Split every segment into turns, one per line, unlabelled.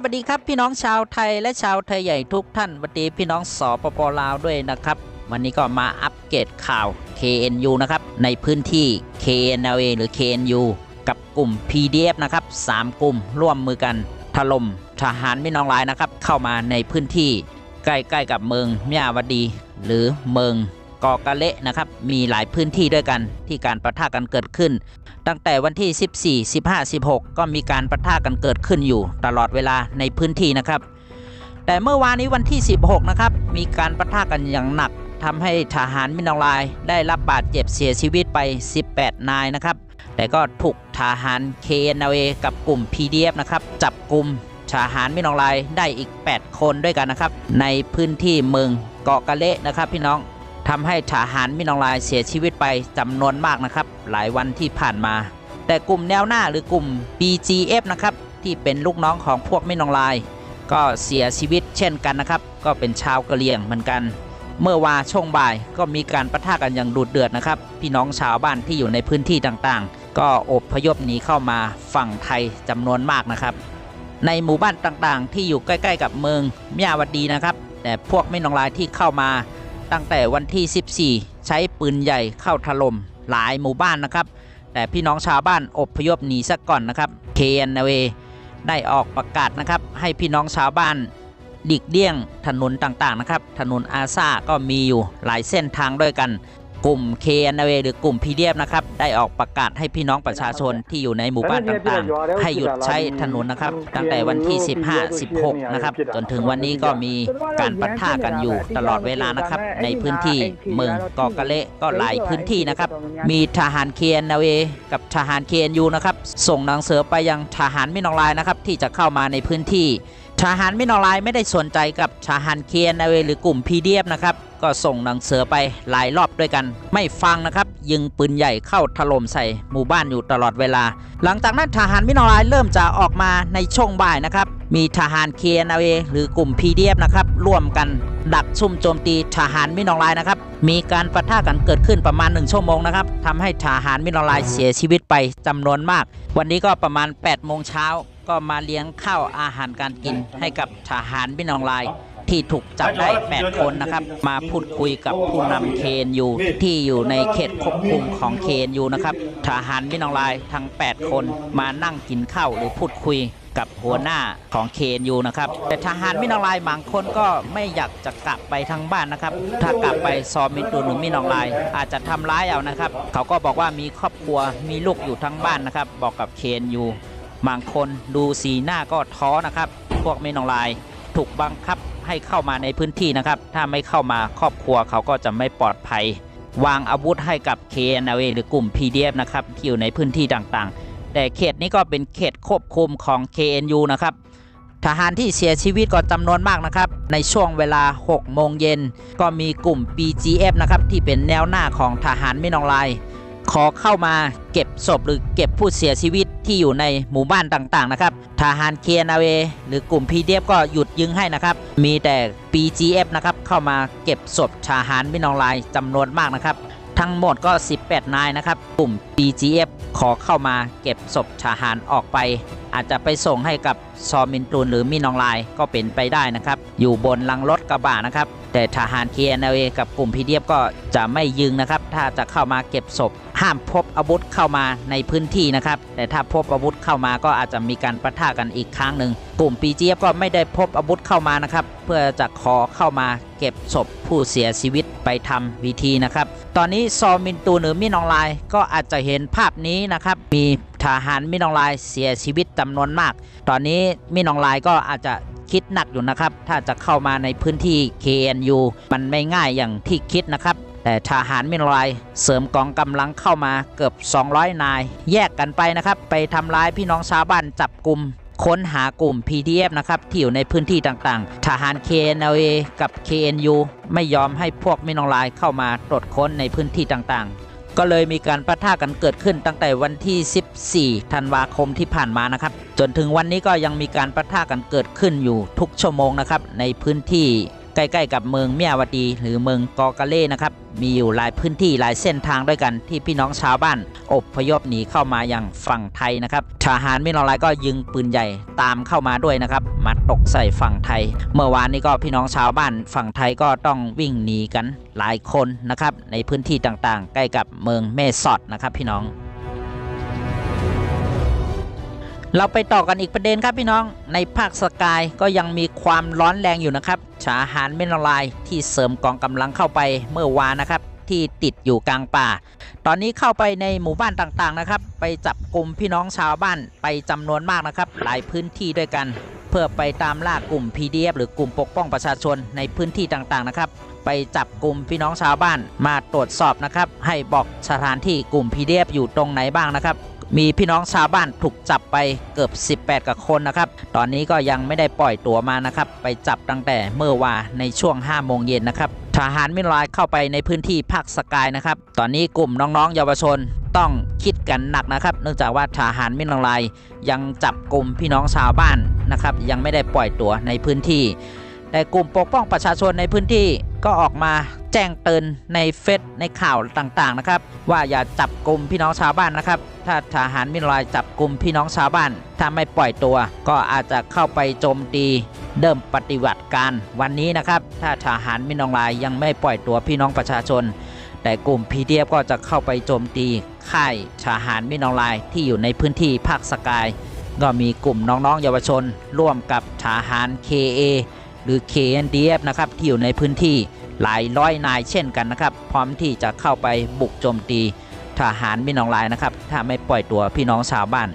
สวัสดีครับพี่น้องชาวไทยและชาวไทยใหญ่ทุกท่านสวัสดีพี่น้องสปปลาวด้วยนะครับ วันนี้ก็มาอัปเกรดข่าว KNU นะครับในพื้นที่ KNLA หรือ KNU กับกลุ่ม PDF นะครับ3กลุ่มร่วมมือกันถล่มทหารไม่นองลายนะครับ เข้ามาในพื้นที่ใกล้ๆกับเมืองมิยาวดี หรือเมืองกอกะเละนะครับมีหลายพื้นที่ด้วยกันที่การประทะกันเกิดขึ้น ตั้งแต่วันที่ 14 15 16 ก็มีการประทะกันเกิดขึ้นอยู่ตลอดเวลาในพื้นที่นะครับ แต่เมื่อวานนี้วันที่ 16 นะครับ มีการประทะกันอย่างหนักทำให้ทหารมินองลายได้รับบาดเจ็บเสียชีวิตไป 18 นายนะครับ แต่ก็ถูกทหาร KNLA กับกลุ่ม PDF นะครับ จับกลุ่มทหารมินองลายได้อีก 8 คนด้วยกันนะครับ ในพื้นที่เมืองเกาะกะเละนะครับพี่น้อง ทำให้ทหารมินองลายเสียชีวิตไปจำนวนมากนะครับ หลายวันที่ผ่านมา แต่กลุ่มแนวหน้าหรือกลุ่ม BGF นะครับที่เป็นลูกน้องของพวกมินองลาย ก็เสียชีวิตเช่นกันนะครับ ก็เป็นชาวกะเหรี่ยงเหมือนกัน เมื่อวาช่วงบ่ายก็มีการประทะกันอย่างดุเดือดนะครับ พี่น้องชาวบ้านที่อยู่ในพื้นที่ต่างๆ ก็อบพยพหนีเข้ามาฝั่งไทยจำนวนมากนะครับ ในหมู่บ้านต่างๆ ที่อยู่ใกล้ ๆ กับเมืองมิยาวดีนะครับ แต่พวกมินองลายที่เข้ามา ตั้งแต่วันที่ 14 ใช้ปืนใหญ่เข้าถล่มหลายหมู่บ้านนะครับ แต่พี่น้องชาวบ้านอบพยพหนีซะก่อนนะครับเคนเวได้ออกประกาศนะครับ ให้พี่น้องชาวบ้านดิกเลี่ยงถนนต่างๆนะครับ ถนนอาซาก็มีอยู่หลายเส้นทางด้วยกัน กลุ่ม KNW หรือกลุ่ม PDF นะครับได้ออกประกาศให้พี่น้องประชาชนที่อยู่ในหมู่บ้านต่างๆ ให้หยุดใช้ถนนนะครับ ตั้งแต่วันที่ 15 16 นะครับ จนถึงวันนี้ก็มีการปะทะกันอยู่ตลอดเวลานะครับ ในพื้นที่เมืองกอกะเละก็หลายพื้นที่นะครับ มีทหาร KNLA กับทหาร KNU นะครับ ส่งหนังสือไปยังทหารมินองลายนะครับ ที่จะเข้ามาในพื้นที่ ทหารมินองลายไม่ได้สนใจกับทหาร KNLA หรือกลุ่ม PDF นะครับ ก็ส่งหนังเสือไปหลายรอบด้วยกัน ไม่ฟังนะครับ ยิงปืนใหญ่เข้าถล่มใส่หมู่บ้านอยู่ตลอดเวลา หลังจากนั้นทหารมินองลายเริ่มจะออกมาในช่วงบ่ายนะครับ มีทหาร KNLA หรือกลุ่ม PDF นะครับร่วมกันดักซุ่มโจมตีทหารมินองลายนะครับ มีการประทะกันเกิดขึ้นประมาณ 1 ชั่วโมงนะครับทำให้ทหารมินองลายเสียชีวิตไปจำนวนมาก วันนี้ก็ประมาณ8โมงเช้าก็มาเลี้ยงข้าวอาหารการกินให้กับทหารมินองลาย ที่ถูกจับได้8คนนะครับ มาพูดคุยกับผู้นำ KNU ที่อยู่ในเขตควบคุมของ KNU นะครับทหารมินองลายทั้ง 8 คนมานั่งกินข้าวหรือพูดคุยกับหัวหน้าของ KNU นะครับ แต่ทหารมินองลายบางคนก็ไม่อยากจะกลับไปทางบ้านนะครับ ถ้ากลับไปซอมมิตูนหรือมินองลาย อาจจะทำร้ายเอานะครับ เขาก็บอกว่ามีครอบครัวมีลูกอยู่ทั้งบ้านนะครับ บอกกับ KNU บางคนดูสีหน้าก็ท้อนะครับ พวกมินองลายถูกบังคับ ให้เข้ามาในพื้นที่นะครับ ถ้าไม่เข้ามาครอบครัวเขาก็จะไม่ปลอดภัย วางอาวุธให้กับ KNLA หรือกลุ่ม PDF นะครับที่อยู่ในพื้นที่ต่างๆ แต่เขตนี้ก็เป็นเขตควบคุมของ KNU นะครับทหารที่เสียชีวิตก็จำนวนมากนะครับ ในช่วงเวลา 6 โมงเย็น ก็มีกลุ่ม BGF นะครับ ที่เป็นแนวหน้าของทหารมินองลาย ขอเข้ามาเก็บศพหรือเก็บผู้เสียชีวิตที่อยู่ในหมู่บ้านต่างๆนะครับทหาร KNA หรือกลุ่ม PDF ก็หยุดยิงให้นะครับ มีแต่ BGF นะครับเข้ามาเก็บศพทหารมินองลายจำนวนมากนะครับ ทั้งหมดก็ 18 นายนะครับ กลุ่ม BGF ขอเข้ามาเก็บศพทหารออกไป อาจจะไปส่งให้กับซอมินตูนหรือมินองลายก็เป็นไปได้นะครับ อยู่บนลังรถกระบะนะครับแต่ทหาร KNLA กับกลุ่ม PDF ก็จะไม่ยิงนะครับ ถ้าจะเข้ามาเก็บศพ ห้ามพบอาวุธเข้ามาในพื้นที่นะครับ แต่ถ้าพบอาวุธเข้ามาก็อาจจะมีการประทะกันอีกครั้งหนึ่ง กลุ่ม BGF ก็ไม่ได้พบอาวุธเข้ามานะครับ เพื่อจะขอเข้ามาเก็บศพผู้เสียชีวิตไปทำวิธีนะครับ ตอนนี้ซอมินตูหรือมินองลายก็อาจจะเห็นภาพนี้นะครับ มีทหารมินองลายเสียชีวิตจำนวนมาก ตอนนี้มินองลายก็อาจจะ คิดหนักอยู่นะครับ ถ้าจะเข้ามาในพื้นที่ KNU มันไม่ง่ายอย่างที่คิดนะครับ แต่ทหารมินลายเสริมกองกำลังเข้ามาเกือบ 200 นาย แยกกันไปนะครับ ไปทำร้ายพี่น้องชาวบ้านจับกลุ่มค้นหากลุ่ม PDF นะครับ ที่อยู่ในพื้นที่ต่างๆ ทหาร KNLA กับ KNU ไม่ยอมให้พวกมินองลายเข้ามาตรวจค้นในพื้นที่ต่างๆ ก็เลยมีการประทะกันเกิดขึ้นตั้งแต่วันที่ 14 ธันวาคมที่ผ่านมานะครับ จนถึงวันนี้ก็ยังมีการประทะกันเกิดขึ้นอยู่ทุกชั่วโมงนะครับในพื้นที่ ใกล้ๆกับเมืองเมียวดี หรือเมืองกอกาเล่นะครับ มีอยู่หลายพื้นที่หลายเส้นทางด้วยกันที่พี่น้องชาวบ้านอบพยพหนีเข้ามาอย่างฝั่งไทยนะครับทหารมินอลายก็ยิงปืนใหญ่ตามเข้ามาด้วยนะครับ มาตกใส่ฝั่งไทย เมื่อวานนี้ก็พี่น้องชาวบ้านฝั่งไทยก็ต้องวิ่งหนีกันหลายคนนะครับในพื้นที่ต่างๆ ใกล้กับเมืองเมซอดนะครับพี่น้อง เราไปต่อกันอีกประเด็นครับพี่น้อง ในภาคสกายก็ยังมีความร้อนแรงอยู่นะครับชาหารเมนลายที่เสริมกองกำลังเข้าไปเมื่อวานนะครับ ที่ติดอยู่กลางป่า ตอนนี้เข้าไปในหมู่บ้านต่างๆนะครับ ไปจับกลุ่มพี่น้องชาวบ้านไปจำนวนมากนะครับ หลายพื้นที่ด้วยกัน เพื่อไปตามล่ากลุ่ม PDF หรือกลุ่มปกป้องประชาชนในพื้นที่ต่างๆนะครับ ไปจับกลุ่มพี่น้องชาวบ้านมาตรวจสอบนะครับ ให้บอกสถานที่กลุ่ม PDF อยู่ตรงไหนบ้างนะครับ มีพี่น้องชาวบ้านถูกจับไปเกือบ 18กับคนนะครับ ตอนนี้ก็ยังไม่ได้ปล่อยตัวมานะครับ ไปจับตั้งแต่เมื่อวานในช่วง5โมงเย็นนะครับทหารมิลายเข้าไปในพื้นที่ภาคสกายนะครับ ตอนนี้กลุ่มน้องๆ เยาวชนต้องคิดกันหนักนะครับ เนื่องจากว่าทหารมิลายยังจับกลุ่มพี่น้องชาวบ้านนะครับ ยังไม่ได้ปล่อยตัวในพื้นที่ แต่กลุ่มปกป้องประชาชนในพื้นที่ก็ออกมาแจ้งเตือนในเฟซในข่าวต่างๆนะครับ ว่าอย่าจับกลุ่มพี่น้องชาวบ้านนะครับ ถ้าทหารมินลายจับกลุ่มพี่น้องชาวบ้าน ถ้าไม่ปล่อยตัว ก็อาจจะเข้าไปโจมตีเดิมปฏิบัติการวันนี้นะครับ ถ้าทหารมินลายยังไม่ปล่อยตัวพี่น้องประชาชน แต่กลุ่ม PDF ก็จะเข้าไปโจมตีค่ายทหารมินลายที่อยู่ในพื้นที่ภาคสกาย ก็มีกลุ่มน้องๆเยาวชน ร่วมกับทหาร KA หรือ KNDF นะครับที่อยู่ในพื้นที่หลายร้อยนายเช่นกันนะครับ พร้อมที่จะเข้าไปบุกโจมตีทหารมินองลายนะครับ ถ้าไม่ปล่อยตัวพี่น้องชาวบ้าน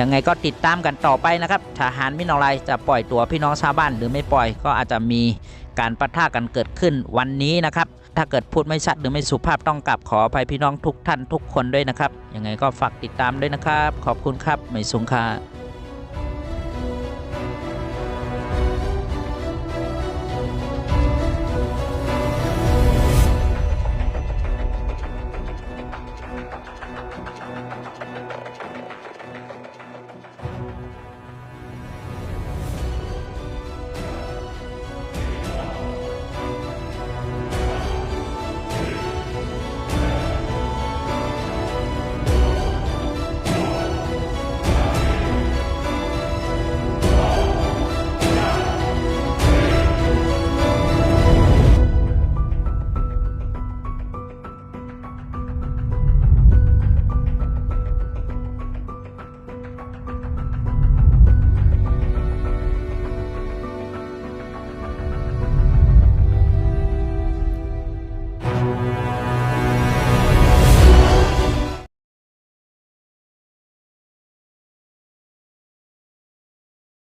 ยังไงก็ติดตามกันต่อไปนะครับทหารมินองลายจะปล่อยตัวพี่น้องชาวบ้านหรือไม่ปล่อยก็อาจจะมีการประทะกันเกิดขึ้นวันนี้นะครับ ถ้าเกิดพูดไม่ชัดหรือไม่สุภาพต้องกลับขออภัยพี่น้องทุกท่านทุกคนด้วยนะครับ ยังไงก็ฝากติดตามด้วยนะครับ ขอบคุณครับ ไม่สูงค่า